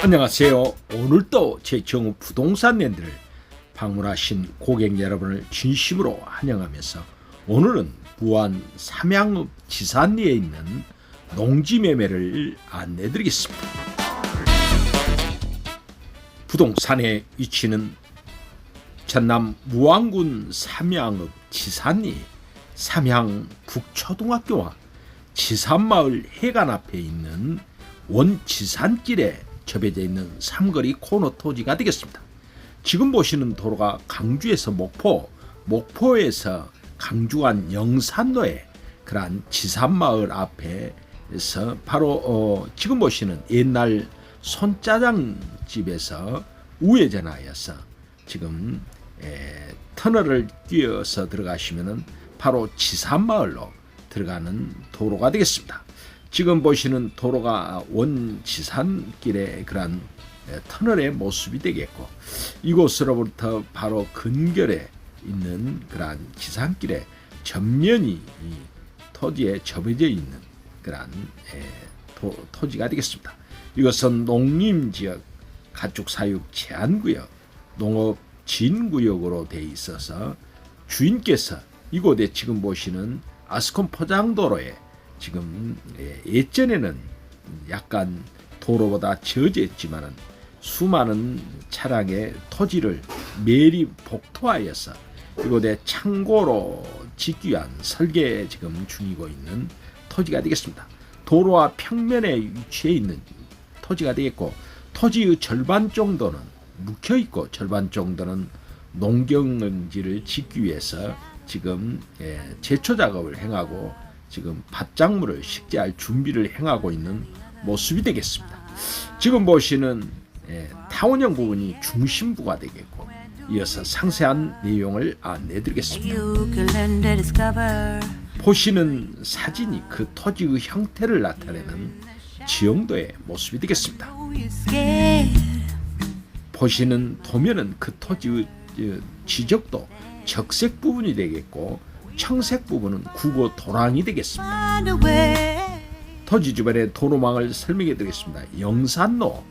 안녕하세요. 오늘도 제정우 부동산 랜드를 방문하신 고객 여러분을 진심으로 환영하면서 오늘은 부안 삼양읍 지산리에 있는 농지 매매를 안내 드리겠습니다. 부동산의 위치는 전남 무안군 삼양읍 지산리 삼양 북초등학교와 지산마을 해관 앞에 있는 원지산길에 접해져 있는 삼거리 코너 토지가 되겠습니다. 지금 보시는 도로가 강주에서 목포, 목포에서 강주간 영산로에 그러한 지산마을 앞에서 바로 어, 지금 보시는 옛날 손짜장 집에서 우회전하여서 지금 에, 터널을 뛰어서 들어가시면은 바로 지산마을로 들어가는 도로가 되겠습니다. 지금 보시는 도로가 원지산길의 그런 터널의 모습이 되겠고 이곳으로부터 바로 근결에 있는 그러한 지산길의 전면이 이 토지에 접해져 있는 그러한 토, 토지가 되겠습니다. 이것은 농림지역 가축사육 제한구역 농업 진구역으로 돼 있어서 주인께서 이곳에 지금 보시는 아스콘 포장도로에 지금 예, 예전에는 약간 도로보다 저지했지만은 수많은 차량의 토지를 매리 복토하여서 이곳에 창고로 짓기 위한 설계 지금 중이고 있는 토지가 되겠습니다. 도로와 평면에 위치해 있는 토지가 되겠고 토지의 절반 정도는 묵혀 있고 절반 정도는 농경지를 짓기 위해서 지금 예, 제초 작업을 행하고 지금 밭작물을 식재할 준비를 행하고 있는 모습이 되겠습니다. 지금 보시는 예, 타원형 부분이 중심부가 되겠고 이어서 상세한 내용을 안내드리겠습니다. 보시는 사진이 그 토지의 형태를 나타내는 지형도의 모습이 되겠습니다. 보시는 도면은 그 토지의 지적도 적색 부분이 되겠고 청색 부분은 국어 도랑이 되겠습니다. 토지 주변의 도로망을 설명해 드리겠습니다. 영산로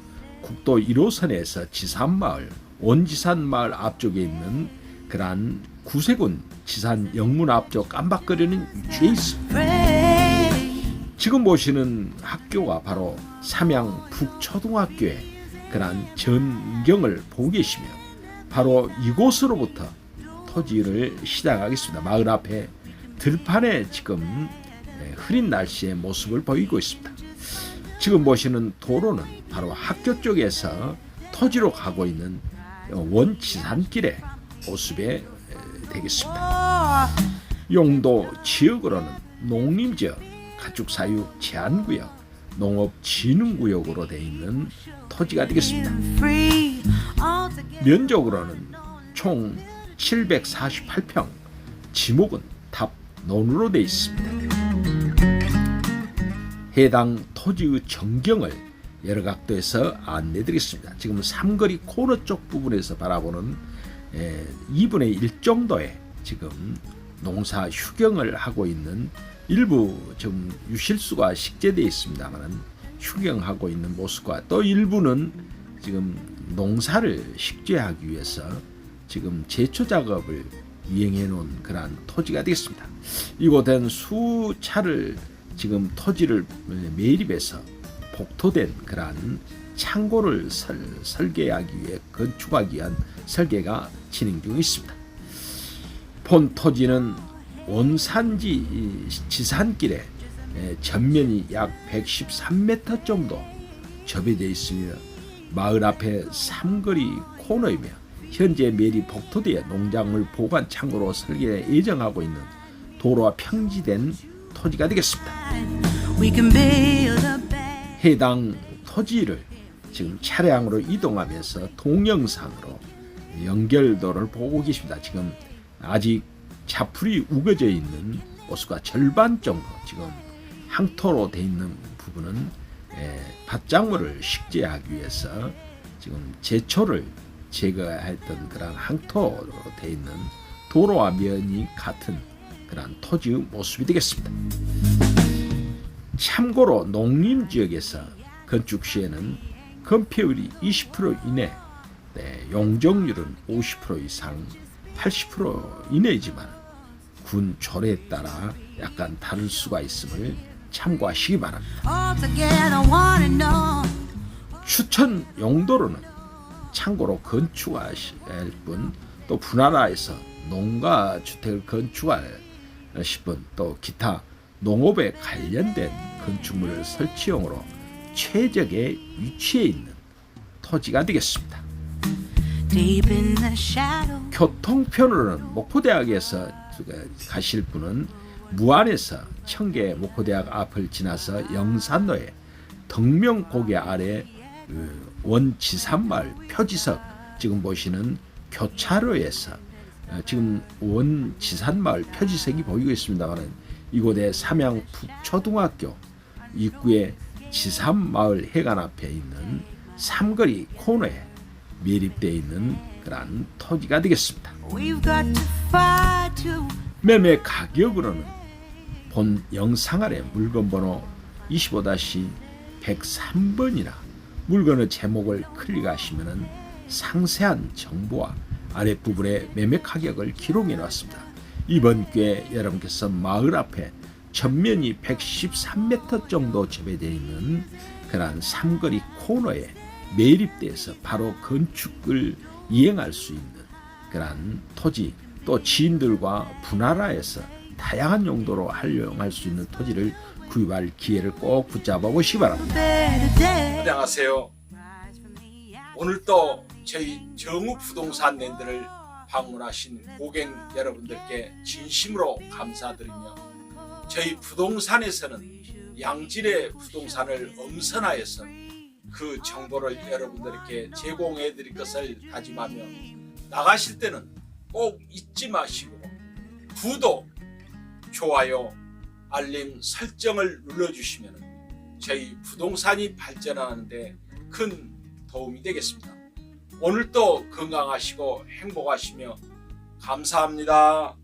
국도 1호선에서 지산마을, 원지산마을 앞쪽에 있는 그러한 구세군 지산 영문 앞쪽 깜박거리는 위치에 있습니다. 지금 보시는 학교가 바로 삼양 북초등학교의 그러한 전경을 보고 계시며 바로 이곳으로부터 토지를 시작하겠습니다. 마을 앞에 들판에 지금 네, 흐린 날씨의 모습을 보이고 있습니다. 지금 보시는 도로는 바로 학교 쪽에서 토지로 가고 있는 원지산길의 모습에 되겠습니다. 용도 지역으로는 농림지역, 가축사육 제한구역, 농업진흥구역으로 되어 있는 토지가 되겠습니다. 면적으로는 총 748평, 지목은 답 논으로 되어 있습니다. 해당 토지의 전경을 여러 각도에서 안내드리겠습니다. 지금 삼거리 코너 쪽 부분에서 바라보는 2분의 1 정도의 지금 농사 휴경을 하고 있는 일부 좀 유실수가 식재되어 있습니다만 휴경하고 있는 모습과 또 일부는 지금 농사를 식재하기 위해서 지금 제초 작업을 이행해 놓은 그러한 토지가 되겠습니다. 이곳엔 수차를 지금 토지를 매립해서 복토된 그러한 창고를 설, 설계하기 위해 건축하기 위한 설계가 진행 중에 있습니다. 본 토지는 원산지 지산길에 전면이 약 113m 정도 접해져 있으며 마을 앞에 삼거리 코너이며 현재 메리 복토대에 농작물 보관 창고로 설계 예정하고 있는 도로와 평지된 토지가 되겠습니다. 해당 토지를 지금 차량으로 이동하면서 동영상으로 연결도를 보고 계십니다. 지금 아직 자풀이 우거져 있는 모습과 절반 정도 지금 항토로 돼 있는 부분은 밭작물을 식재하기 위해서 지금 제초를 제거했던 그런 항토로 돼 있는 도로와 면이 같은 그런 토지의 모습이 되겠습니다. 참고로 농림 지역에서 건축 시에는 건폐율이 20% 이내, 네, 용적률은 50% 이상, 80% 이내이지만 군 조례에 따라 약간 다를 수가 있음을 참고하시기 바랍니다. 추천 용도로는 참고로 건축하실 분, 또 분할화해서 농가 주택을 건축할 분, 또 기타 농업에 관련된 건축물 설치용으로 최적의 위치에 있는 토지가 되겠습니다. 교통편으로는 목포대학에서 가실 분은 무안에서 청계 목포대학 앞을 지나서 영산로에 덕명고개 아래 그 원지산마을 표지석 지금 보시는 교차로에서 어, 지금 원지산마을 표지석이 보이고 있습니다만 이곳에 삼양 북초등학교 입구에 지산마을 해관 앞에 있는 삼거리 코너에 매립되어 있는 그러한 토지가 되겠습니다. 매매 가격으로는 본 영상 아래 물건 번호 25-103번이나 물건의 제목을 클릭하시면 상세한 정보와 아랫부분에 매매 가격을 기록해 놨습니다. 이번 기회에 여러분께서 마을 앞에 전면이 113m 정도 재배되어 있는 그러한 삼거리 코너에 매립돼서 바로 건축을 이행할 수 있는 그러한 토지 또 지인들과 분할화해서 다양한 용도로 활용할 수 있는 토지를 구입할 기회를 꼭 붙잡아 보시기 바랍니다. 안녕하세요. 오늘 또 저희 정우 부동산 랜드를 방문하신 고객 여러분들께 진심으로 감사드리며 저희 부동산에서는 양질의 부동산을 엄선하여서 그 정보를 여러분들께 제공해 드릴 것을 다짐하며 나가실 때는 꼭 잊지 마시고 구독, 좋아요, 알림 설정을 눌러주시면 저희 부동산이 발전하는데 큰 도움이 되겠습니다. 오늘도 건강하시고 행복하시며 감사합니다.